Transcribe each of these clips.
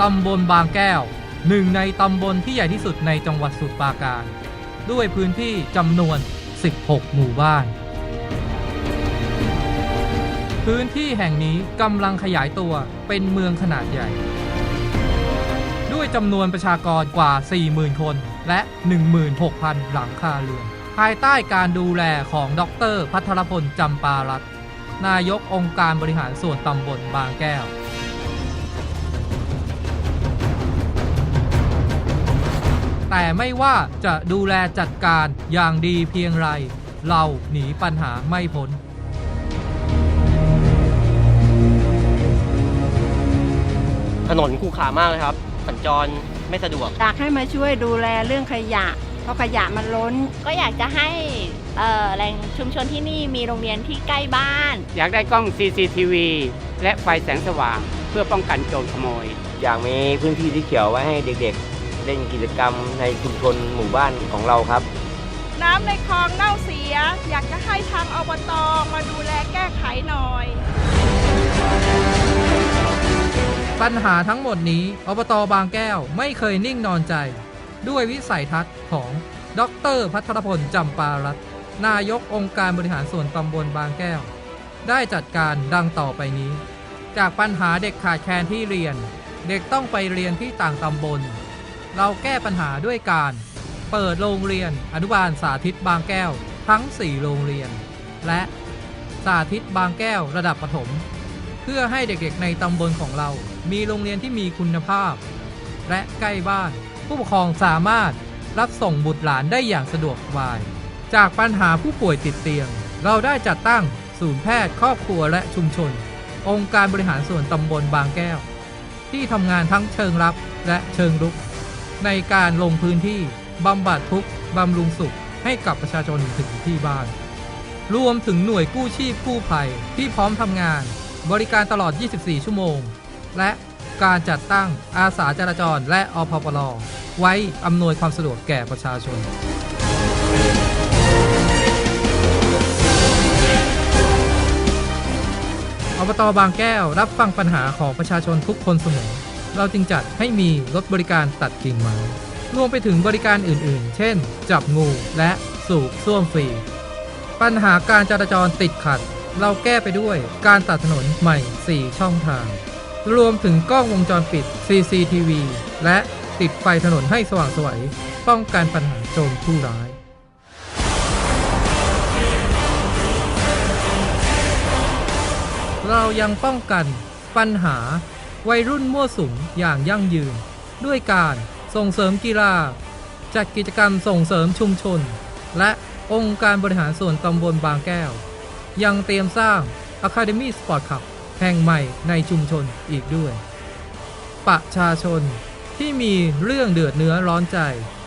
ตำบลบางแก้ว หนึ่งในตำบลที่ใหญ่ที่สุดในจังหวัดสุพรปราการ ด้วยพื้นที่จำนวน 16 หมู่บ้าน พื้นที่แห่งนี้กำลังขยายตัวเป็นเมืองขนาดใหญ่ ด้วยจำนวนประชากรกว่า 40,000 คนและ 16,000 หลังคาเรือน ภายใต้การดูแลของดรพัทรพลจำปารัตน์นายกองค์การบริหารส่วนตำบลบางแก้ว แต่ไม่ว่าจะดูแลจัดการอย่างดีเพียงไร เราหนีปัญหาไม่พ้นถนนคู่ขามากเลยครับ สัญจรไม่สะดวก อยากให้มาช่วยดูแลเรื่องขยะ เพราะขยะมันล้น ก็อยากจะให้เอ่อแหล่งชุมชนที่นี่มีโรงเรียนที่ใกล้บ้าน อยากได้กล้อง CCTV และไฟแสงสว่าง เพื่อป้องกันโจรขโมย อยากมีพื้นที่ที่เขียวไว้ให้เด็กๆ เล่นกิจกรรมในชุมชนหมู่บ้านของเราครับ น้ำในคลองเน่าเสีย อยากจะให้ทางอบตมาดูแลแก้ไขหน่อย ปัญหาทั้งหมดนี้อบตบางแก้วไม่เคยนิ่งนอนใจ ด้วยวิสัยทัศน์ของดรพัทรพลจำปารัตน์นายกองค์การบริหารส่วนตำบลบางแก้ว ได้จัดการดังต่อไปนี้ จากปัญหาเด็กขาดแคลนที่เรียน เด็กต้องไปเรียนที่ต่างตำบล เราแก้ปัญหาด้วยการ เปิดโรงเรียนอนุบาลสาธิตบางแก้วทั้ง 4 โรงเรียน และสาธิตบางแก้วระดับประถม เพื่อให้เด็กๆในตำบลของเรา มีโรงเรียนที่มีคุณภาพ และใกล้บ้านผู้ปกครองสามารถรับส่งบุตรหลานได้อย่างสะดวกสบาย จากปัญหาผู้ป่วยติดเตียง เราได้จัดตั้งศูนย์แพทย์ครอบครัวและชุมชน องค์การบริหารส่วนตำบลบางแก้ว ที่ทำงานทั้งเชิงรับและเชิงรุก ในการลงพื้นที่บำบัดทุกข์บำรุงสุขให้กับประชาชนถึงที่บ้าน รวมถึงหน่วยกู้ชีพกู้ภัยที่พร้อมทำงาน บริการตลอด 24 ชั่วโมง และการจัดตั้งอาสาจราจรและอพปลไว้อำนวยความสะดวกแก่ประชาชน อบตบางแก้วรับฟังปัญหาของประชาชนทุกคนเสมอ เราจึงจัดให้มีรถบริการตัดกิ่งไม้รวมไปถึงบริการอื่นๆ เช่น จับงูและสูบส้วมฟรี ปัญหาการจราจรติดขัด เราแก้ไปด้วยการตัดถนนใหม่ 4 ช่องทาง รวมถึงกล้องวงจรปิด CCTV และติดไฟถนนให้สว่างสวยป้องกันปัญหาโจรผู้ร้ายเรายังป้องกันปัญหา วัยรุ่นมั่วสุมอย่างยั่งยืน ด้วยการส่งเสริมกีฬา จัดกิจกรรมส่งเสริมชุมชน และองค์การบริหารส่วนตำบลบางแก้ว ยังเตรียมสร้าง Academy Sport Club แห่งใหม่ในชุมชนอีกด้วย ประชาชนที่มีเรื่องเดือดเนื้อร้อนใจ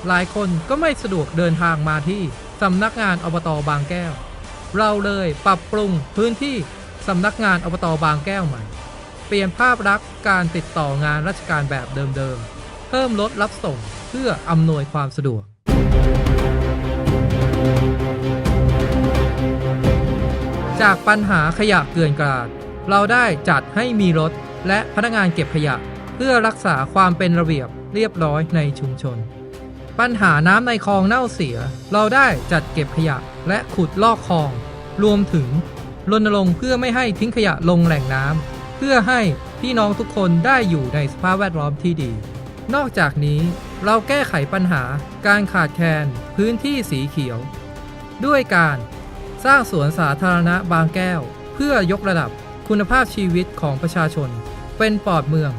หลายคนก็ไม่สะดวกเดินทางมาที่สำนักงานอบตบางแก้ว เราเลยปรับปรุงพื้นที่สำนักงานอบตบางแก้วใหม่ เปลี่ยนภาพลักษณ์การติดต่องานราชการแบบเดิมๆ เพิ่มรถรับส่งเพื่ออำนวยความสะดวก จากปัญหาขยะเกลื่อนกลาด เราได้จัดให้มีรถและพนักงานเก็บขยะ เพื่อรักษาความเป็นระเบียบเรียบร้อยในชุมชน ปัญหาน้ำในคลองเน่าเสีย เราได้จัดเก็บขยะและขุดลอกคลอง รวมถึงรณรงค์เพื่อไม่ให้ทิ้งขยะลงแหล่งน้ำ เพื่อให้พี่น้องทุกคนได้อยู่ในสภาพแวดล้อมที่ดี นอกจากนี้เราแก้ไขปัญหาการขาดแคลนพื้นที่สีเขียว ด้วยการสร้างสวนสาธารณะบางแก้ว เพื่อยกระดับคุณภาพชีวิตของประชาชน เป็นปอดเมือง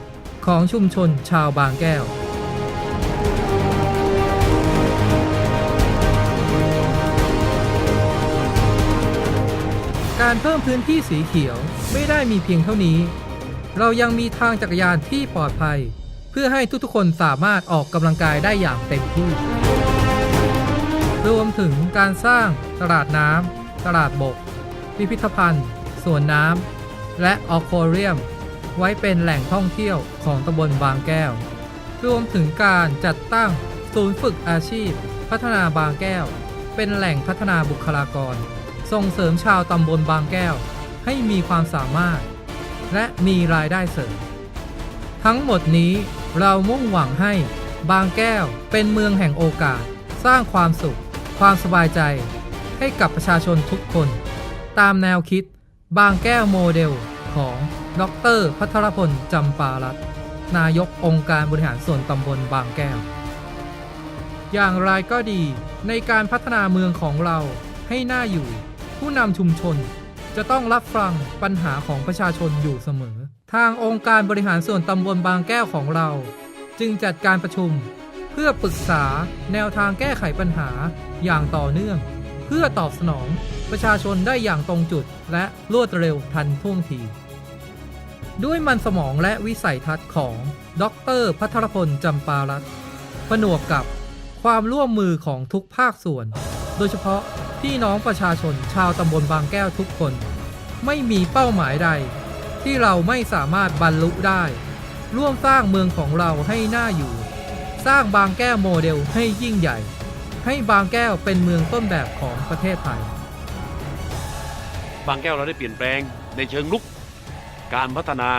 ของชุมชนชาวบางแก้วการเพิ่มพื้นที่สีเขียว ไม่ได้มีเพียงเท่านี้ เรายังมีทางจักรยานที่ปลอดภัย เพื่อให้ทุกๆคนสามารถออกกำลังกายได้อย่างเต็มที่รวมถึงการสร้างตลาดน้ำตลาดบก พิพิธภัณฑ์ สวนน้ำ และออโคเรียม ไว้เป็นแหล่งท่องเที่ยวของตำบลบางแก้ว รวมถึงการจัดตั้งศูนย์ฝึกอาชีพ พัฒนาบางแก้ว เป็นแหล่งพัฒนาบุคลากร ส่งเสริมชาวตำบลบางแก้ว ให้มีความสามารถ และมีรายได้เสริม ทั้งหมดนี้เรามุ่งหวังให้บางแก้วเป็นเมืองแห่งโอกาส สร้างความสุข ความสบายใจ ให้กับประชาชนทุกคน ตามแนวคิด บางแก้วโมเดลของดรพัทรพลจำปารัตนายกองค์การบริหารส่วนตำบลบางแก้ว อย่างไรก็ดีในการพัฒนาเมืองของเราให้น่าอยู่ ผู้นำชุมชน จะต้องรับฟังปัญหาของประชาชนอยู่เสมอ ทางองค์การบริหารส่วนตำบลบางแก้วของเรา จึงจัดการประชุม เพื่อปรึกษาแนวทางแก้ไขปัญหาอย่างต่อเนื่อง เพื่อตอบสนองประชาชนได้อย่างตรงจุด และรวดเร็วทันท่วงที ด้วยมันสมองและวิสัยทัศน์ของ ดรพัทรพลจำปารัตผนวกกับความร่วมมือของทุกภาคส่วน โดยเฉพาะ พี่น้องประชาชนชาวตำบลบางแก้วทุกคน ไม่มีเป้าหมายใด ที่เราไม่สามารถบรรลุได้ ร่วมสร้างเมืองของเราให้น่าอยู่ สร้างบางแก้วโมเดลให้ยิ่งใหญ่ ให้บางแก้วเป็นเมืองต้นแบบของประเทศไทย บางแก้วเราได้เปลี่ยนแปลงในเชิงลุก การพัฒนา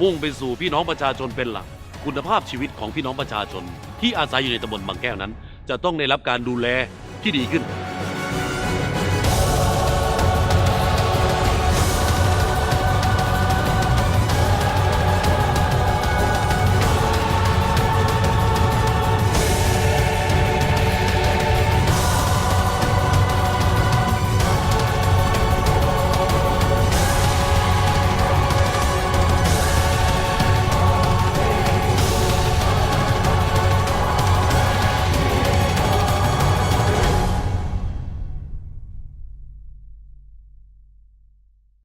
มุ่งไปสู่พี่น้องประชาชนเป็นหลัก คุณภาพชีวิตของพี่น้องประชาชน ที่อาศัยอยู่ในตำบลบางแก้วนั้น จะต้องได้รับการดูแลที่ดีขึ้น